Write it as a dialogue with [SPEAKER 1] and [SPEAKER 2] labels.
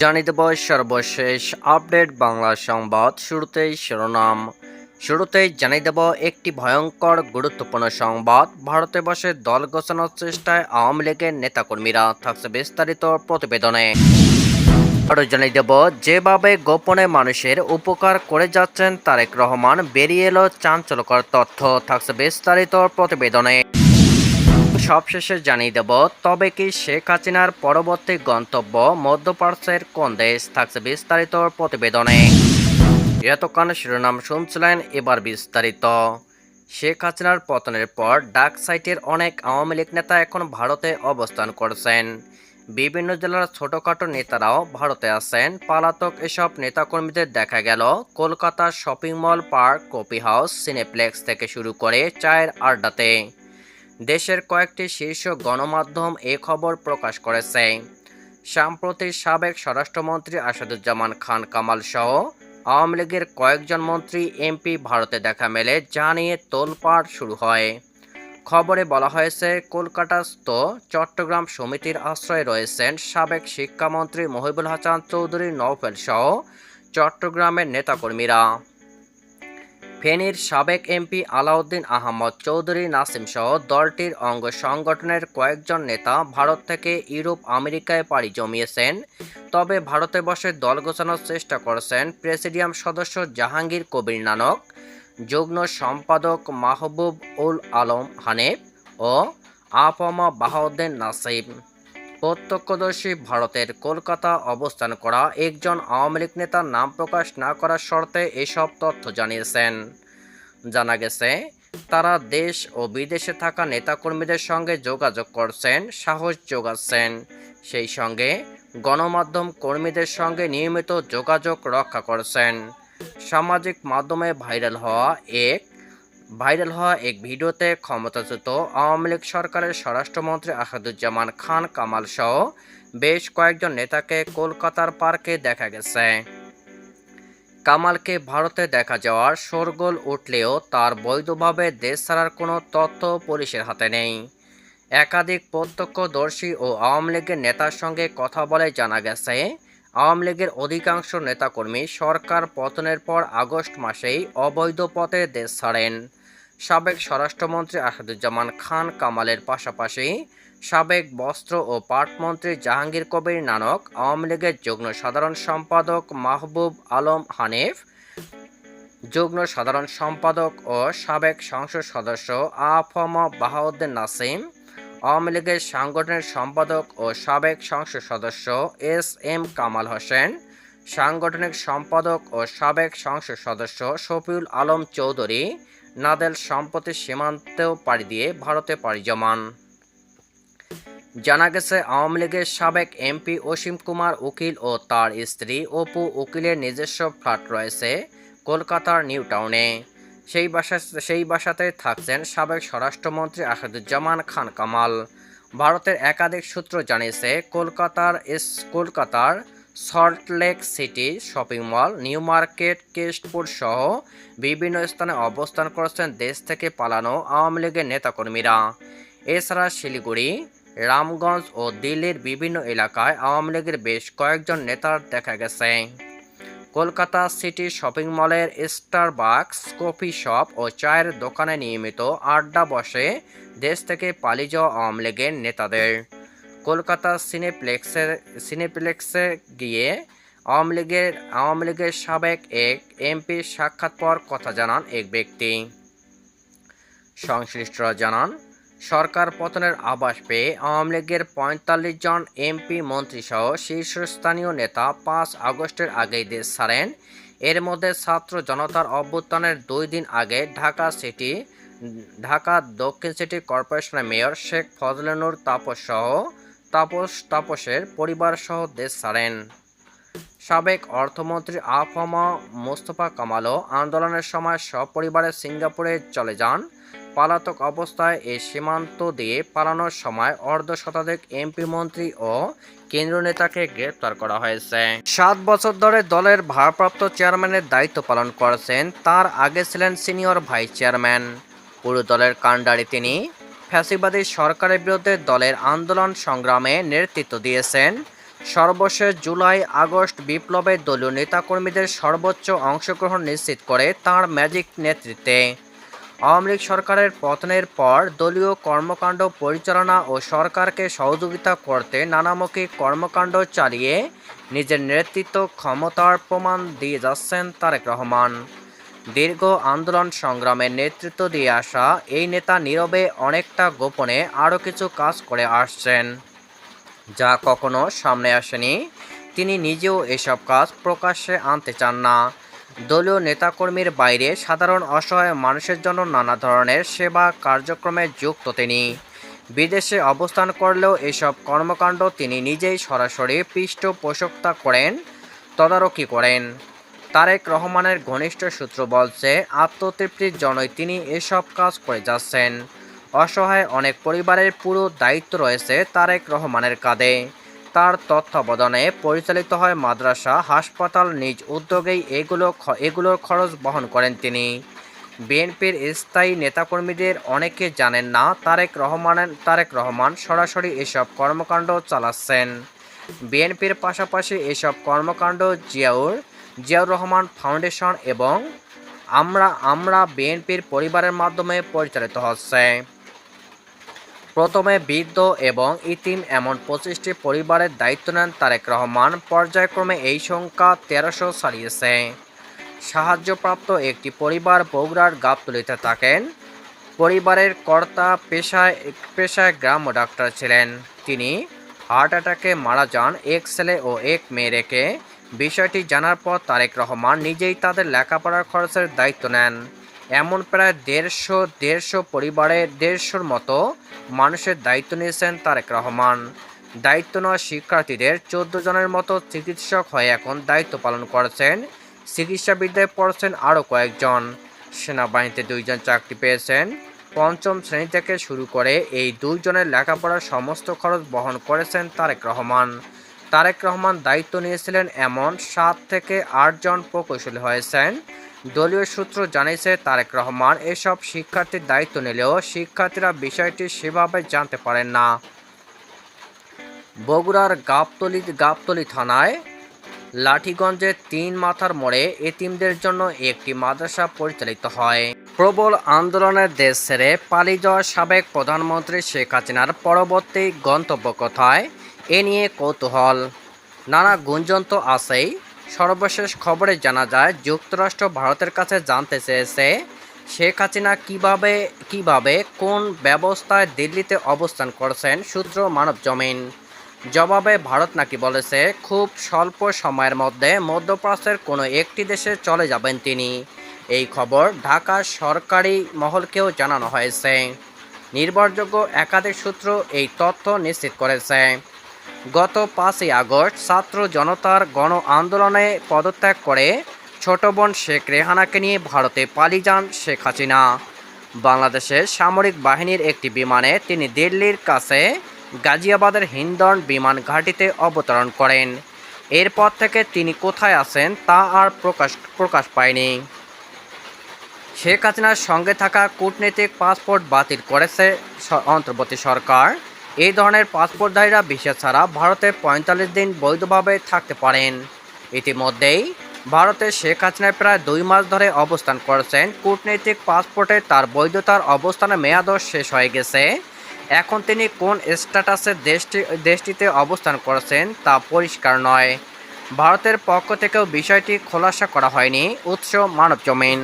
[SPEAKER 1] জানিয়ে দেব সর্বশেষ আপডেট বাংলা সংবাদ শুরুতেই শিরোনাম। শুরুতেই জানিয়ে দেব একটি ভয়ঙ্কর গুরুত্বপূর্ণ সংবাদ। ভারতে বসে দল গোছানোর চেষ্টায় আওয়ামী লীগের নেতাকর্মীরা থাকছে বিস্তারিত প্রতিবেদনে। আরও জানিয়ে দেব, যেভাবে গোপনে মানুষের উপকার করে যাচ্ছেন তারেক রহমান, বেরিয়ে এলো চাঞ্চল্যকর তথ্য। থাকছে বিস্তারিত প্রতিবেদনে। সবশেষে জানিয়ে দেব, তবে কি শেখ হাসিনার পরবর্তী গন্তব্য মধ্যপ্রাচ্যের কোন দেশ থাকছে বিস্তারিত প্রতিবেদনে? এতক্ষণ শিরোনাম শুনছিলেন এবার বিস্তারিত। শেখ হাসিনার পতনের পর ডাক সাইটের অনেক আওয়ামী লীগ নেতা এখন ভারতে অবস্থান করছেন। বিভিন্ন জেলার ছোটখাটো নেতারাও ভারতে আছেন। পালাতক এসব নেতাকর্মীদের দেখা গেল কলকাতার shopping mall, park, coffee house, cineplex থেকে শুরু করে চায়ের আড্ডাতে। দেশের কয়েকটি শীর্ষ গণমাধ্যম এ খবর প্রকাশ করেছে। সাম্প্রতিক সাবেক স্বরাষ্ট্রমন্ত্রী আসাদুজ্জামান খান কামাল সহ আওয়ামী লীগের কয়েকজন মন্ত্রী এমপি ভারতে দেখা মেলে যা নিয়ে তোলপাড় শুরু হয়। খবরে বলা হয়েছে, কলকাতাস্থ চট্টগ্রাম সমিতির আশ্রয়ে রয়েছেন সাবেক শিক্ষামন্ত্রী মহিবুল হাসান চৌধুরী নওফেল সহ চট্টগ্রামের নেতাকর্মীরা। ফেনীর সাবেক এমপি আলাউদ্দিন আহমদ চৌধুরী নাসিম সহ দলটির অঙ্গ সংগঠনের কয়েকজন নেতা ভারত থেকে ইউরোপ, আমেরিকায় পাড়ি জমিয়েছেন। তবে ভারতে বসে দল গোছানোর চেষ্টা করেছেন প্রেসিডিয়াম সদস্য জাহাঙ্গীর কবির নানক, যুগ্ম সম্পাদক মাহবুব উল আলম হানেফ ও আফমা বাহাউদ্দিন নাসিম। প্রত্যক্ষদর্শী ভারতের কলকাতা অবস্থান করা একজন আওয়ামী লীগ নেতার নাম প্রকাশ না করার শর্তে এসব তথ্য জানিয়েছেন। জানা গেছে, তারা দেশ ও বিদেশে থাকা নেতাকর্মীদের সঙ্গে যোগাযোগ করছেন, সাহস যোগাচ্ছেন। সেই সঙ্গে গণমাধ্যম কর্মীদের সঙ্গে নিয়মিত যোগাযোগ রক্ষা করছেন। সামাজিক মাধ্যমে ভাইরাল হওয়া এক ভাইরাল হওয়া এক ভিডিওতে ক্ষমতাচ্যুত আওয়ামী লীগ সরকারের স্বরাষ্ট্রমন্ত্রী আসাদুজ্জামান খান কামাল সহ বেশ কয়েকজন নেতাকে কলকাতার পার্কে দেখা গেছে। কামালকে ভারতে দেখা যাওয়ার শোরগোল উঠলেও তার বৈধভাবে দেশ ছাড়ার কোনো তথ্য পুলিশের হাতে নেই। একাধিক প্রত্যক্ষদর্শী ও আওয়ামী লীগের নেতার সঙ্গে কথা বলে জানা গেছে, আওয়ামী লীগের অধিকাংশ নেতাকর্মী সরকার পতনের পর আগস্ট মাসেই অবৈধ পথে দেশ ছাড়েন। সাবেক স্বরাষ্ট্রমন্ত্রী আসাদুজ্জামান খান কামালের পাশাপাশি সাবেক বস্ত্র ও পাটমন্ত্রী জাহাঙ্গীর কবির নানক, আওয়ামী লীগের যুগ্ম সাধারণ সম্পাদক মাহবুব আলম হানিফ, যুগ্ম সাধারণ সম্পাদক ও সাবেক সংসদ সদস্য আফম বাহাউদ্দিন নাসিম, আওয়ামী লীগের সাংগঠনিক সম্পাদক ও সাবেক সংসদ সদস্য এস এম কামাল হোসেন, সাংগঠনিক সম্পাদক ও সাবেক সংসদ সদস্য শফিউল আলম চৌধুরী নাদেল সম্প্রতি সীমান্তেও পাড়ি দিয়ে ভারতে পাড়ি জমান। জানা গেছে, আওয়ামী লীগের সাবেক এমপি অসীম কুমার উকিল ও তার স্ত্রী অপু উকিলের নিজস্ব ফ্ল্যাট রয়েছে কলকাতার নিউ টাউনে। সেই বাসা, সেই বাসাতে থাকছেন সাবেক স্বরাষ্ট্রমন্ত্রী আসাদুজ্জামান খান কামাল। ভারতের একাধিক সূত্র জানিয়েছে, কলকাতার কলকাতার Salt Lake city shopping mall, new market Kestopur সহ বিভিন্ন স্থানে অবস্থান করছেন দেশ থেকে পালানো আওয়ামী লীগের নেতাকর্মীরা। এছাড়া শিলিগুড়ি, রামগঞ্জ ও দিল্লির বিভিন্ন এলাকায় আওয়ামী লীগের বেশ কয়েকজন নেতার দেখা গেছে। কলকাতা সিটি শপিং মলের স্টারবাক্স, কফি শপ ও চায়ের দোকানে নিয়মিত আড্ডা বসে দেশ থেকে পালিয়ে যাওয়া আওয়ামী লীগের নেতাদের। কলকাতা সিনেপ্লেক্সের সিনেপ্লেক্সে গিয়ে আওয়ামী লীগের আওয়ামী লীগের সাবেক এক এমপি সাক্ষাৎ পর কথা জানান এক ব্যক্তি। সংশ্লিষ্টরা জানান, সরকার পতনের আভাস পেয়ে আওয়ামী লীগের পঁয়তাল্লিশ জন এমপি মন্ত্রীসহ শীর্ষস্থানীয় নেতা পাঁচ আগস্টের আগেই দেশ ছাড়েন। এর মধ্যে ছাত্র জনতার অভ্যুত্থানের দুই দিন আগে ঢাকা সিটি, ঢাকা দক্ষিণ সিটি কর্পোরেশনের মেয়র শেখ ফজলেনুর তাপস সহ তাপস তাপসের পরিবার সহ দেশ ছাড়েন। সাবেক অর্থমন্ত্রী আফমা মোস্তফা কামালও আন্দোলনের সময় সপরিবারে সিঙ্গাপুরে চলে যান। পালাতক অবস্থায় এই সীমান্ত দিয়ে পালানোর সময় অর্ধ শতাধিক এমপি মন্ত্রী ও কেন্দ্রীয় নেতাকে গ্রেপ্তার করা হয়েছে। সাত বছর ধরে দলের ভারপ্রাপ্ত চেয়ারম্যানের দায়িত্ব পালন করেছেন, তার আগে ছিলেন সিনিয়র ভাইস চেয়ারম্যান। পুরো দলের কাণ্ডারি তিনি ফ্যাসিবাদী সরকারের বিরুদ্ধে দলের আন্দোলন সংগ্রামে নেতৃত্ব দিয়েছেন। সর্বশেষ জুলাই আগস্ট বিপ্লবে দলীয় নেতাকর্মীদের সর্বোচ্চ অংশগ্রহণ নিশ্চিত করে তাঁর ম্যাজিক নেতৃত্বে। আওয়ামী লীগ সরকারের পতনের পর দলীয় কর্মকাণ্ড পরিচালনা ও সরকারকে সহযোগিতা করতে নানামুখী কর্মকাণ্ড চালিয়ে নিজের নেতৃত্ব ক্ষমতার প্রমাণ দিয়ে যাচ্ছেন তারেক রহমান। দীর্ঘ আন্দোলন সংগ্রামের নেতৃত্ব দিয়ে আসা এই নেতা নীরবে অনেকটা গোপনে আরও কিছু কাজ করে আসছেন। যা কখনো সামনে আসেনি। তিনি নিজেও এসব কাজ প্রকাশ্যে আনতে চান না। দলীয় নেতাকর্মীর বাইরে সাধারণ অসহায় মানুষের জন্য নানা ধরনের সেবা কার্যক্রমে যুক্ত তিনি। বিদেশে অবস্থান করলেও এসব কর্মকাণ্ড তিনি নিজেই সরাসরি পৃষ্ঠপোষকতা করেন, তদারকি করেন। তারেক রহমানের ঘনিষ্ঠ সূত্র বলছে, আত্মতৃপ্তির জন্যই তিনি এসব কাজ করে যাচ্ছেন। অসহায় অনেক পরিবারের পুরো দায়িত্ব রয়েছে তারেক রহমানের কাঁধে। তার তত্ত্বাবধানে পরিচালিত হয় মাদ্রাসা, হাসপাতাল, নিজ উদ্যোগেই এগুলো এগুলোর খরচ বহন করেন তিনি। বিএনপির স্থায়ী নেতাকর্মীদের অনেকে জানেন না, তারেক রহমানের তারেক রহমান সরাসরি এসব কর্মকাণ্ড চালাচ্ছেন। বিএনপির পাশাপাশি এসব কর্মকাণ্ড জিয়াউর জিয়াউর রহমান ফাউন্ডেশন এবং আমরা আমরা বিএনপির পরিবারের মাধ্যমে পরিচালিত হচ্ছে। প্রথমে বৃদ্ধ এবং ইতিম এমন পঁচিশটি পরিবারের দায়িত্ব নেন তারেক রহমান। পর্যায়ক্রমে এই সংখ্যা তেরোশো ছাড়িয়েছে। সাহায্যপ্রাপ্ত একটি পরিবার বগুড়ার গাবতলিতে থাকেন। পরিবারের কর্তা পেশায় পেশায় গ্রাম্য ডাক্তার ছিলেন। তিনি হার্ট অ্যাটাকে মারা যান, এক ছেলে ও এক মেয়ে রেখে বিষয়টি জানার পর তারেক রহমান নিজেই তাদের লেখাপড়ার খরচের দায়িত্ব নেন। এমন প্রায় দেড়শো দেড়শো পরিবারে দেড়শোর মতো মানুষের দায়িত্ব নিয়েছেন তারেক রহমান। দায়িত্ব নেওয়া শিক্ষার্থীদের চোদ্দ জনের মতো চিকিৎসক হয়ে এখন দায়িত্ব পালন করেছেন। চিকিৎসাবিদ্যায় পড়ছেন আরও কয়েকজন। সেনাবাহিনীতে দুইজন চাকরি পেয়েছেন। পঞ্চম শ্রেণি থেকে শুরু করে এই দুইজনের লেখাপড়ার সমস্ত খরচ বহন করেছেন তারেক রহমান। তারেক রহমান দায়িত্ব নিয়েছিলেন এমন সাত থেকে আটজন প্রকৌশলী হয়েছেন। দলীয় সূত্র জানিয়েছে, তারেক রহমান এসব শিক্ষার্থীর দায়িত্ব নিলেও শিক্ষার্থীরা বিষয়টি সেভাবে জানতে পারেন না। বগুড়ার গাবতলি গাবতলি থানায় লাঠিগঞ্জে তিন মাথার মোড়ে এতিমদের জন্য একটি মাদ্রাসা পরিচালিত হয়। প্রবল আন্দোলনের দেশ ছেড়ে পালিয়ে যাওয়া সাবেক প্রধানমন্ত্রী শেখ হাসিনার পরবর্তী গন্তব্য কোথায়? এ নিয়ে কৌতূহল। নানা গুঞ্জন তো আছেই। সর্বশেষ খবরে জানা যায়, যুক্তরাষ্ট্র ভারতের কাছে জানতে চেয়েছে, শেখ হাসিনা কীভাবে কীভাবে, কোন ব্যবস্থায় দিল্লিতে অবস্থান করছেন সূত্র মানব জমিন? জবাবে ভারত নাকি বলেছে, খুব স্বল্প সময়ের মধ্যে মধ্যপ্রাচ্যের কোনো একটি দেশে চলে যাবেন তিনি। এই খবর ঢাকা সরকারি মহলকেও জানানো হয়েছে। নির্ভরযোগ্য একাধিক সূত্র এই তথ্য নিশ্চিত করেছে। গত পাঁচই আগস্ট ছাত্র জনতার গণ আন্দোলনে পদত্যাগ করে ছোট বোন শেখ রেহানাকে নিয়ে ভারতে পালিয়ে যান শেখ হাসিনা। বাংলাদেশের সামরিক বাহিনীর একটি বিমানে তিনি দিল্লির কাছে গাজিয়াবাদের হিন্দন বিমান ঘাঁটিতে অবতরণ করেন। এরপর থেকে তিনি কোথায় আছেন তা আর প্রকাশ প্রকাশ পায়নি। শেখ হাসিনার সঙ্গে থাকা কূটনৈতিক পাসপোর্ট বাতিল করেছে অন্তর্বর্তী সরকার। এই ধরনের পাসপোর্টধারীরা ভিসা ছাড়া ভারতে পঁয়তাল্লিশ দিন বৈধভাবে থাকতে পারেন। ইতিমধ্যেই ভারতে শেখ হাসিনা প্রায় দুই মাস ধরে অবস্থান করছেন। কূটনৈতিক পাসপোর্টে তার বৈধতার অবস্থানের মেয়াদও শেষ হয়ে গেছে। এখন তিনি কোন স্ট্যাটাসে দেশটি, দেশটিতে অবস্থান করছেন তা পরিষ্কার নয়। ভারতের পক্ষ থেকেও বিষয়টি খোলাসা করা হয়নি। উৎস মানব জমিন